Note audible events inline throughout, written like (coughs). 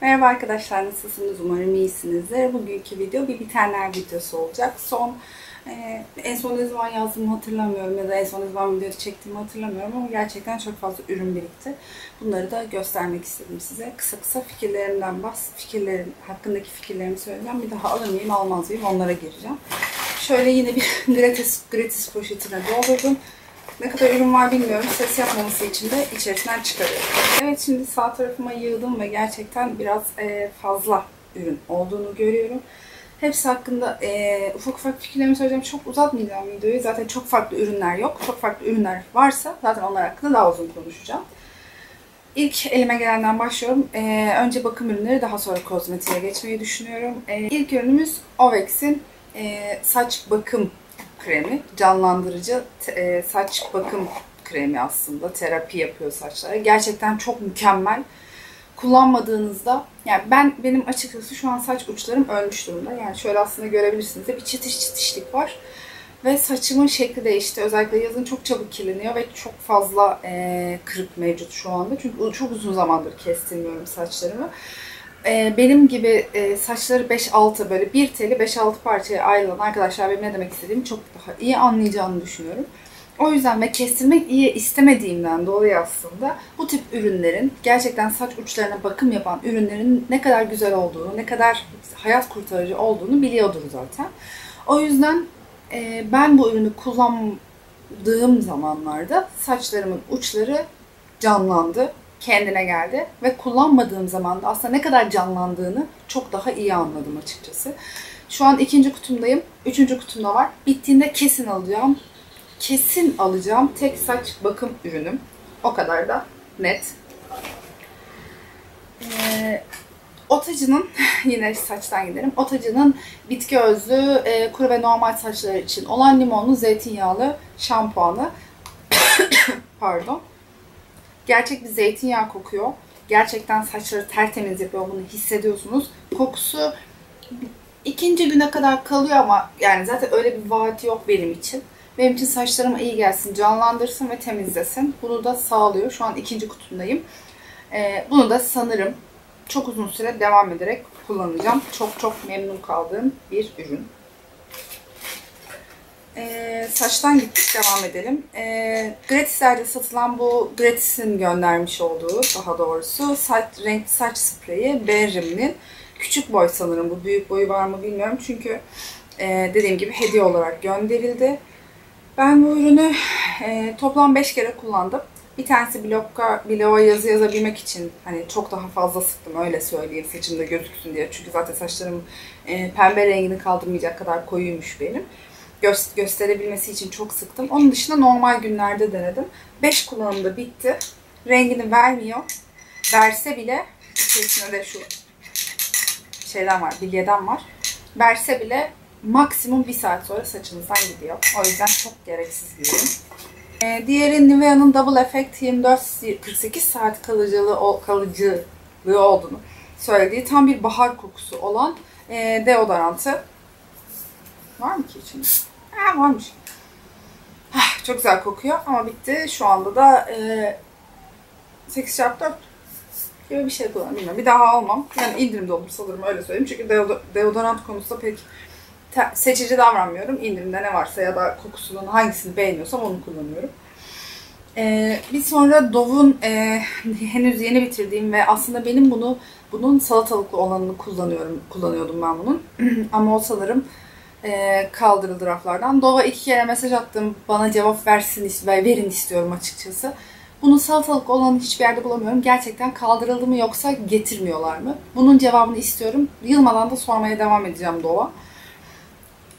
Merhaba arkadaşlar nasılsınız? Umarım iyisinizdir. Bugünkü video bir bitenler videosu olacak. Son e, en son ne zaman yazdığımı hatırlamıyorum ya da en son ne zaman video çektiğimi hatırlamıyorum ama gerçekten çok fazla ürün birikti. Bunları da göstermek istedim size. Kısa kısa fikirlerimden bahs, fikirlerim hakkındaki fikirlerimi söyleyeceğim. Bir daha alır mıyım almaz mıyım onlara gireceğim. Şöyle yine bir (laughs) gratis, gratis poşetine doldurdum. Ne kadar ürün var bilmiyorum. Ses yapmaması için de içerisinden çıkarıyorum. Evet şimdi sağ tarafıma yığdım ve gerçekten biraz e, fazla ürün olduğunu görüyorum. Hepsi hakkında e, ufak ufak fikirlerimi söyleyeceğim. Çok uzatmayacağım videoyu. Zaten çok farklı ürünler yok. Çok farklı ürünler varsa zaten onlar hakkında daha uzun konuşacağım. İlk elime gelenden başlıyorum. Ee, önce bakım ürünleri daha sonra kozmetiğe geçmeyi düşünüyorum. Ee, ilk ürünümüz Ovex'in e, saç bakım kremi. Canlandırıcı e, saç bakım kremi aslında. Terapi yapıyor saçlara. Gerçekten çok mükemmel. Kullanmadığınızda yani ben benim açıkçası şu an saç uçlarım ölmüş durumda. Yani şöyle aslında görebilirsiniz de bir çıtış çıtışlık var. Ve saçımın şekli değişti. Özellikle yazın çok çabuk kirleniyor ve çok fazla e, kırık mevcut şu anda. Çünkü çok uzun zamandır kestirmiyorum saçlarımı. E, benim gibi e, saçları 5-6 böyle bir teli 5-6 parçaya ayrılan arkadaşlar benim ne demek istediğimi çok daha iyi anlayacağını düşünüyorum. O yüzden ve kestirmek iyi istemediğimden dolayı aslında bu tip ürünlerin gerçekten saç uçlarına bakım yapan ürünlerin ne kadar güzel olduğunu, ne kadar hayat kurtarıcı olduğunu biliyordur zaten. O yüzden e, ben bu ürünü kullandığım zamanlarda saçlarımın uçları canlandı, kendine geldi ve kullanmadığım zaman da aslında ne kadar canlandığını çok daha iyi anladım açıkçası. Şu an ikinci kutumdayım. Üçüncü kutumda var. Bittiğinde kesin alacağım kesin alacağım tek saç bakım ürünüm. O kadar da net. Ee, Otacı'nın, (laughs) yine saçtan giderim. Otacı'nın bitki özlü, e, kuru ve normal saçlar için olan limonlu zeytinyağlı şampuanı. (coughs) Pardon. Gerçek bir zeytinyağı kokuyor. Gerçekten saçları tertemiz yapıyor. Bunu hissediyorsunuz. Kokusu ikinci güne kadar kalıyor ama yani zaten öyle bir vaat yok benim için. Benim için saçlarıma iyi gelsin, canlandırsın ve temizlesin. Bunu da sağlıyor. Şu an ikinci kutumdayım. Ee, bunu da sanırım çok uzun süre devam ederek kullanacağım. Çok çok memnun kaldığım bir ürün. Ee, saçtan gittik devam edelim. Ee, Gratislerde satılan bu Gratis'in göndermiş olduğu daha doğrusu saç, renkli saç spreyi Berrim'in küçük boy sanırım. Bu büyük boyu var mı bilmiyorum. Çünkü e, dediğim gibi hediye olarak gönderildi. Ben bu ürünü e, toplam 5 kere kullandım. Bir tanesi blokka, bloğa yazı yazabilmek için hani çok daha fazla sıktım öyle söyleyeyim saçımda gözüksün diye. Çünkü zaten saçlarım e, pembe rengini kaldırmayacak kadar koyuymuş benim. Gö gösterebilmesi için çok sıktım. Onun dışında normal günlerde denedim. 5 kullanımda bitti. Rengini vermiyor. Verse bile içerisinde de şu şeyden var, bilyeden var. Verse bile maksimum bir saat sonra saçınızdan gidiyor. O yüzden çok gereksiz bir ürün. Ee, diğeri Nivea'nın Double Effect 24-48 saat kalıcılığı, kalıcılığı olduğunu söylediği tam bir bahar kokusu olan e, deodorantı. Var mı ki içinde? Ha varmış. Ah, çok güzel kokuyor ama bitti. Şu anda da e, 8x4 gibi bir şey kullanıyorum. Bir daha almam. Yani indirimde olursa alırım öyle söyleyeyim. Çünkü deodorant konusunda pek seçici davranmıyorum. İndirimde ne varsa ya da kokusunun hangisini beğeniyorsam onu kullanıyorum. Ee, bir sonra Dove'un e, (laughs) henüz yeni bitirdiğim ve aslında benim bunu bunun salatalıklı olanını kullanıyorum kullanıyordum ben bunun. (clears throat) Ama o sanırım e, kaldırıldı raflardan. Dove'a iki kere mesaj attım. Bana cevap versin ve verin istiyorum açıkçası. Bunun salatalık olanı hiçbir yerde bulamıyorum. Gerçekten kaldırıldı mı yoksa getirmiyorlar mı? Bunun cevabını istiyorum. Yılmadan da sormaya devam edeceğim Dove'a.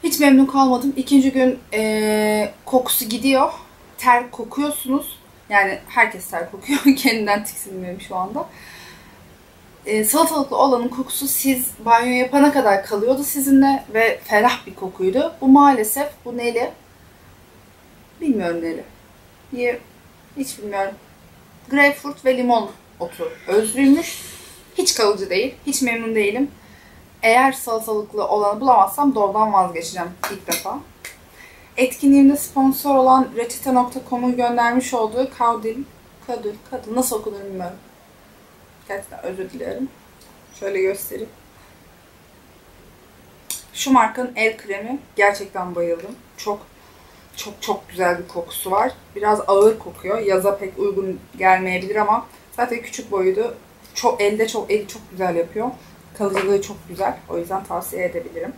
Hiç memnun kalmadım. İkinci gün e, kokusu gidiyor. Ter kokuyorsunuz. Yani herkes ter kokuyor. (laughs) Kendinden tiksinmiyorum şu anda. E, salatalıklı olanın kokusu siz banyo yapana kadar kalıyordu sizinle ve ferah bir kokuydu. Bu maalesef bu neli? Bilmiyorum neli. Niye? Hiç bilmiyorum. Greyfurt ve limon otu özlüymüş. Hiç kalıcı değil. Hiç memnun değilim. Eğer salatalıklı olanı bulamazsam doğrudan vazgeçeceğim ilk defa. Etkinliğimde sponsor olan reçete.com'un göndermiş olduğu Kaudil, Kadül, Kadül nasıl okunur bilmiyorum. Gerçekten özür dilerim. Şöyle göstereyim. Şu markanın el kremi gerçekten bayıldım. Çok çok çok güzel bir kokusu var. Biraz ağır kokuyor. Yaza pek uygun gelmeyebilir ama zaten küçük boyuydu. Çok elde çok eli çok güzel yapıyor. Kalıcılığı çok güzel. O yüzden tavsiye edebilirim.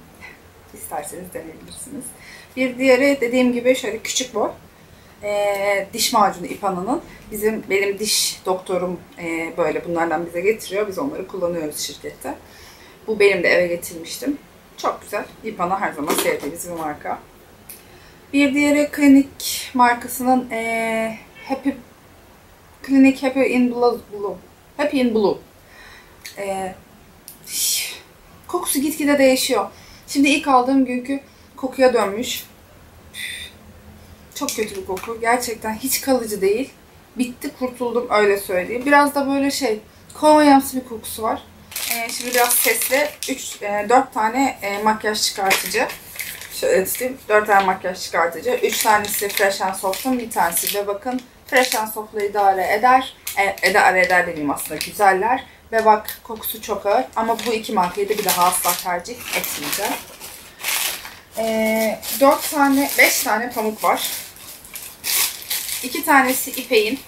İsterseniz deneyebilirsiniz. Bir diğeri dediğim gibi şöyle küçük boy. Ee, diş macunu İpana'nın. Bizim benim diş doktorum e, böyle bunlardan bize getiriyor. Biz onları kullanıyoruz şirkette. Bu benim de eve getirmiştim. Çok güzel. İpana her zaman sevdiğimiz bir marka. Bir diğeri Klinik markasının e, Happy Klinik Happy in. Blue. Happy in Blue. E, kokusu gitgide değişiyor. Şimdi ilk aldığım günkü kokuya dönmüş. Çok kötü bir koku. Gerçekten hiç kalıcı değil. Bitti kurtuldum öyle söyleyeyim. Biraz da böyle şey kolonyamsı bir kokusu var. Ee, şimdi biraz sesli 3 e, 4 tane e, makyaj çıkartıcı. Şöyle tutayım. 4 tane makyaj çıkartıcı. 3 tanesi Fresh and Soft'un bir tanesi de bakın Fresh and Soft'la idare eder. E, idare eder dediğim aslında güzeller. Ve bak kokusu çok ağır. Ama bu iki markayı da bir daha asla tercih etmeyeceğim. E, 4 tane, 5 tane pamuk var. 2 tanesi İpek'in.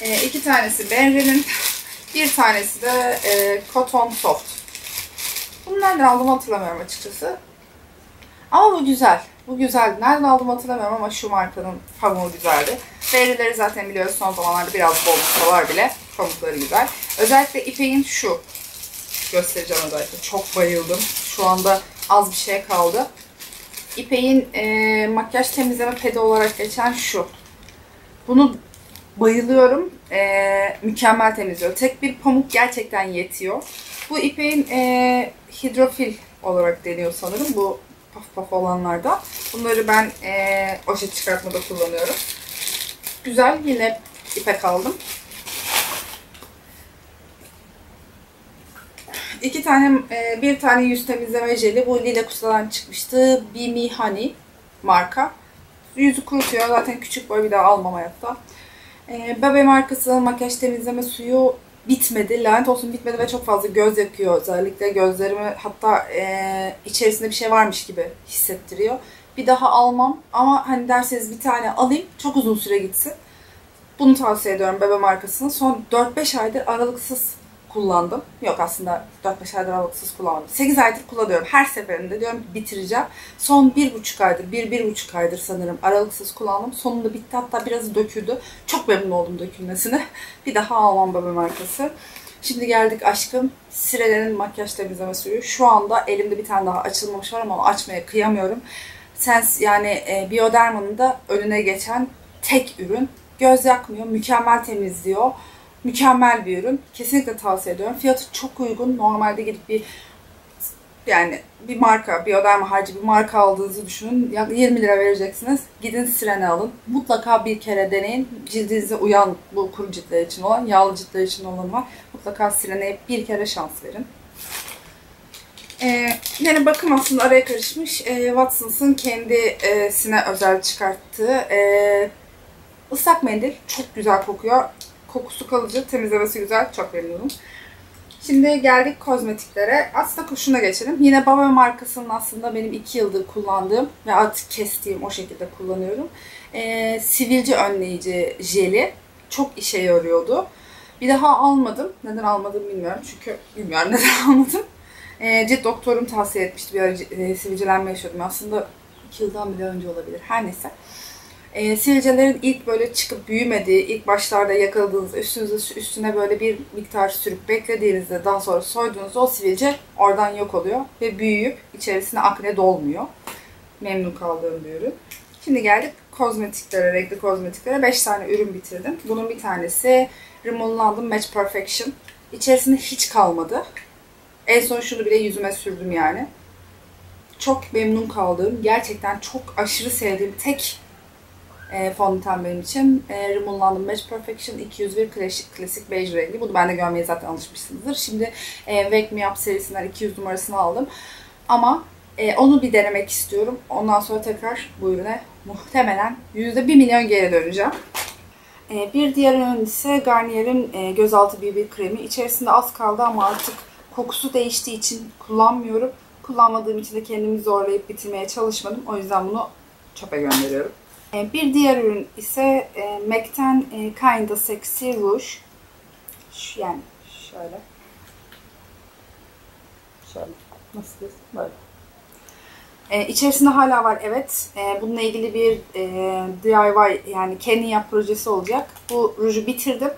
E, 2 tanesi Benri'nin. Bir tanesi de e, Cotton Soft. Bunu nereden aldım hatırlamıyorum açıkçası. Ama bu güzel. Bu güzel. Nereden aldım hatırlamıyorum ama şu markanın pamuğu güzeldi. Verileri zaten biliyoruz son zamanlarda biraz bolmuşsalar bile pamukları güzel. Özellikle İpek'in şu. Göstereceğim özellikle. Çok bayıldım. Şu anda az bir şey kaldı. İpek'in e, makyaj temizleme pedi olarak geçen şu. Bunu bayılıyorum. E, mükemmel temizliyor. Tek bir pamuk gerçekten yetiyor. Bu İpek'in e, hidrofil olarak deniyor sanırım. Bu paf paf olanlarda. Bunları ben e, oje çıkartmada kullanıyorum. Güzel. Yine ipek aldım. İki tane, e, bir tane yüz temizleme jeli. Bu Lila kutudan çıkmıştı. Bimi Honey marka. Yüzü kurutuyor. Zaten küçük boy bir daha almam hayatta. E, Bebe markası makyaj temizleme suyu bitmedi. Lanet olsun bitmedi ve çok fazla göz yakıyor. Özellikle gözlerimi hatta e, içerisinde bir şey varmış gibi hissettiriyor. Bir daha almam ama hani derseniz bir tane alayım çok uzun süre gitsin. Bunu tavsiye ediyorum Bebe markasını. Son 4-5 aydır aralıksız kullandım. Yok aslında 4-5 aydır aralıksız kullanmadım. 8 aydır kullanıyorum. Her seferinde diyorum bitireceğim. Son 1,5 aydır, 1-1,5 aydır sanırım aralıksız kullandım. Sonunda bitti hatta biraz döküldü. Çok memnun oldum dökülmesine. (laughs) Bir daha almam Bebe markası. Şimdi geldik aşkım. Sirene'nin makyaj temizleme suyu. Şu anda elimde bir tane daha açılmamış var ama açmaya kıyamıyorum. Sens yani e, Bioderma'nın da önüne geçen tek ürün. Göz yakmıyor, mükemmel temizliyor. Mükemmel bir ürün. Kesinlikle tavsiye ediyorum. Fiyatı çok uygun. Normalde gidip bir yani bir marka, Bioderma harcı bir marka aldığınızı düşünün. Yaklaşık 20 lira vereceksiniz. Gidin Sirene alın. Mutlaka bir kere deneyin. Cildinize uyan bu kuru ciltler için olan, yağlı ciltler için olan var. Mutlaka Sirene'ye bir kere şans verin. Ee, yani bakım aslında araya karışmış. Ee, Watsons'ın kendisine özel çıkarttığı e, ıslak mendil. Çok güzel kokuyor. Kokusu kalıcı, temizlemesi güzel. Çok memnunum. Şimdi geldik kozmetiklere. Aslında şuna geçelim. Yine Baba markasının aslında benim 2 yıldır kullandığım ve artık kestiğim o şekilde kullanıyorum. Ee, sivilce önleyici jeli. Çok işe yarıyordu. Bir daha almadım. Neden almadım bilmiyorum. Çünkü bilmiyorum (laughs) neden almadım. Ee, cilt doktorum tavsiye etmişti. Bir ara e, sivilcelenme yaşıyordum. Aslında 2 yıldan bile önce olabilir. Her neyse. E, sivilcelerin ilk böyle çıkıp büyümediği, ilk başlarda yakaladığınızda üstünüze, üstüne böyle bir miktar sürüp beklediğinizde daha sonra soyduğunuzda o sivilce oradan yok oluyor ve büyüyüp içerisine akne dolmuyor. Memnun kaldığım bir ürün. Şimdi geldik kozmetiklere, renkli kozmetiklere. 5 tane ürün bitirdim. Bunun bir tanesi Rimmel London Match Perfection. İçerisinde hiç kalmadı. En son şunu bile yüzüme sürdüm yani. Çok memnun kaldığım, gerçekten çok aşırı sevdiğim tek e, fondöten benim için. E, Rimmel London Match Perfection 201 klasik, klasik bej rengi. Bunu ben de görmeye zaten alışmışsınızdır. Şimdi e, Wake Me Up serisinden 200 numarasını aldım. Ama e, onu bir denemek istiyorum. Ondan sonra tekrar bu ürüne muhtemelen %1 milyon geri döneceğim. E, bir diğer ürün ise Garnier'in e, gözaltı BB kremi. İçerisinde az kaldı ama artık kokusu değiştiği için kullanmıyorum. Kullanmadığım için de kendimi zorlayıp bitirmeye çalışmadım. O yüzden bunu çöpe gönderiyorum. E, bir diğer ürün ise e, MAC'ten e, Kinda Sexy Rouge. Yani şöyle. Şöyle. Nasıl diyorsun? Böyle. Ee, içerisinde hala var evet. Ee, bununla ilgili bir e, DIY yani kendi yap projesi olacak. Bu ruju bitirdim.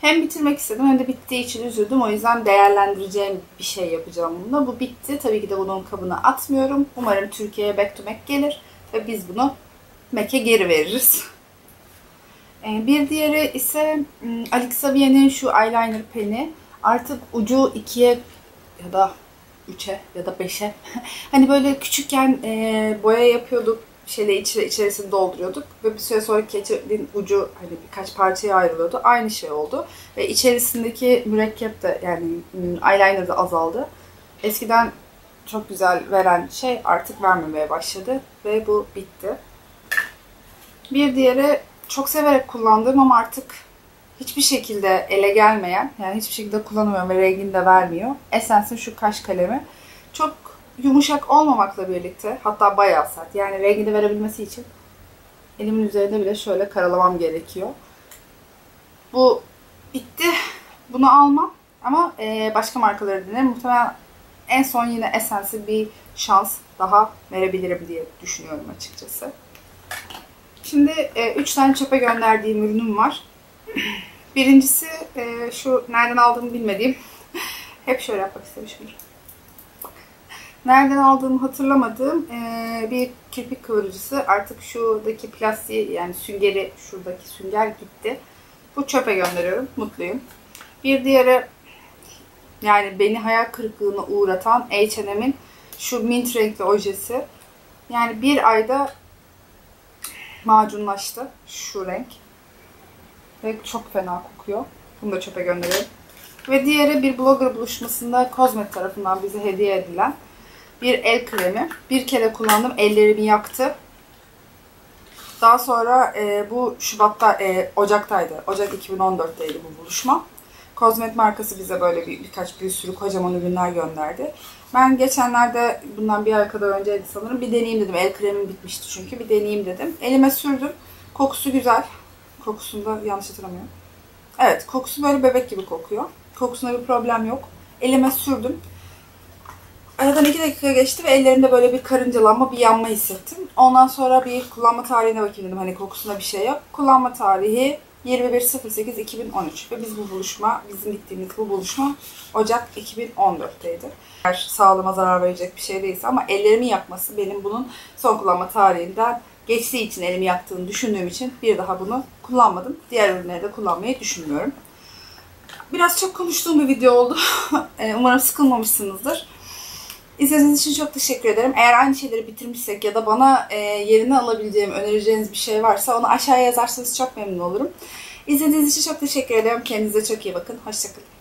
Hem bitirmek istedim hem de bittiği için üzüldüm. O yüzden değerlendireceğim bir şey yapacağım bunda. Bu bitti. Tabii ki de bunun kabına atmıyorum. Umarım Türkiye'ye back to Mac gelir. Ve biz bunu Mac'e geri veririz. Ee, bir diğeri ise hmm, Alex Xavier'in şu eyeliner peni. Artık ucu ikiye ya da 3'e ya da 5'e. (laughs) hani böyle küçükken e, boya yapıyorduk. Şeyle içine, içerisini dolduruyorduk. Ve bir süre sonra keçenin ucu hani birkaç parçaya ayrılıyordu. Aynı şey oldu. Ve içerisindeki mürekkep de yani hmm, eyeliner da azaldı. Eskiden çok güzel veren şey artık vermemeye başladı. Ve bu bitti. Bir diğeri çok severek kullandığım ama artık hiçbir şekilde ele gelmeyen, yani hiçbir şekilde kullanamıyorum ve rengini de vermiyor. Essence'in şu kaş kalemi. Çok yumuşak olmamakla birlikte, hatta bayağı sert. Yani rengini verebilmesi için elimin üzerinde bile şöyle karalamam gerekiyor. Bu bitti. Bunu almam. Ama e, başka markaları denerim. Muhtemelen en son yine Essence'e bir şans daha verebilirim diye düşünüyorum açıkçası. Şimdi 3 e, tane çöpe gönderdiğim ürünüm var. Birincisi e, şu nereden aldığımı bilmediğim. (laughs) Hep şöyle yapmak istemişimdir. Nereden aldığımı hatırlamadığım e, bir kirpik kıvırıcısı. Artık şuradaki plastiği yani süngeri şuradaki sünger gitti. Bu çöpe gönderiyorum. Mutluyum. Bir diğeri yani beni hayal kırıklığına uğratan H&M'in şu mint renkli ojesi. Yani bir ayda macunlaştı şu renk. Ve çok fena kokuyor. Bunu da çöpe gönderiyorum. Ve diğeri bir blogger buluşmasında Kozmet tarafından bize hediye edilen bir el kremi. Bir kere kullandım. Ellerimi yaktı. Daha sonra e, bu Şubat'ta, e, Ocak'taydı. Ocak 2014'teydi bu buluşma. Kozmet markası bize böyle bir, birkaç bir sürü kocaman ürünler gönderdi. Ben geçenlerde bundan bir ay kadar önceydi sanırım. Bir deneyeyim dedim. El kremim bitmişti çünkü. Bir deneyeyim dedim. Elime sürdüm. Kokusu güzel. Kokusunda yanlış hatırlamıyorum. Evet kokusu böyle bebek gibi kokuyor. Kokusunda bir problem yok. Elime sürdüm. Aradan iki dakika geçti ve ellerimde böyle bir karıncalanma, bir yanma hissettim. Ondan sonra bir kullanma tarihine bakayım dedim. Hani kokusunda bir şey yok. Kullanma tarihi 21.08.2013 ve biz bu buluşma, bizim gittiğimiz bu buluşma Ocak 2014'teydi. Eğer sağlığıma zarar verecek bir şey değilse ama ellerimi yakması benim bunun son kullanma tarihinden geçtiği için elimi yaktığını düşündüğüm için bir daha bunu kullanmadım. Diğer ürünleri de kullanmayı düşünmüyorum. Biraz çok konuştuğum bir video oldu. (laughs) E, umarım sıkılmamışsınızdır. İzlediğiniz için çok teşekkür ederim. Eğer aynı şeyleri bitirmişsek ya da bana e, yerine alabileceğim, önereceğiniz bir şey varsa onu aşağıya yazarsanız çok memnun olurum. İzlediğiniz için çok teşekkür ederim. Kendinize çok iyi bakın. Hoşçakalın.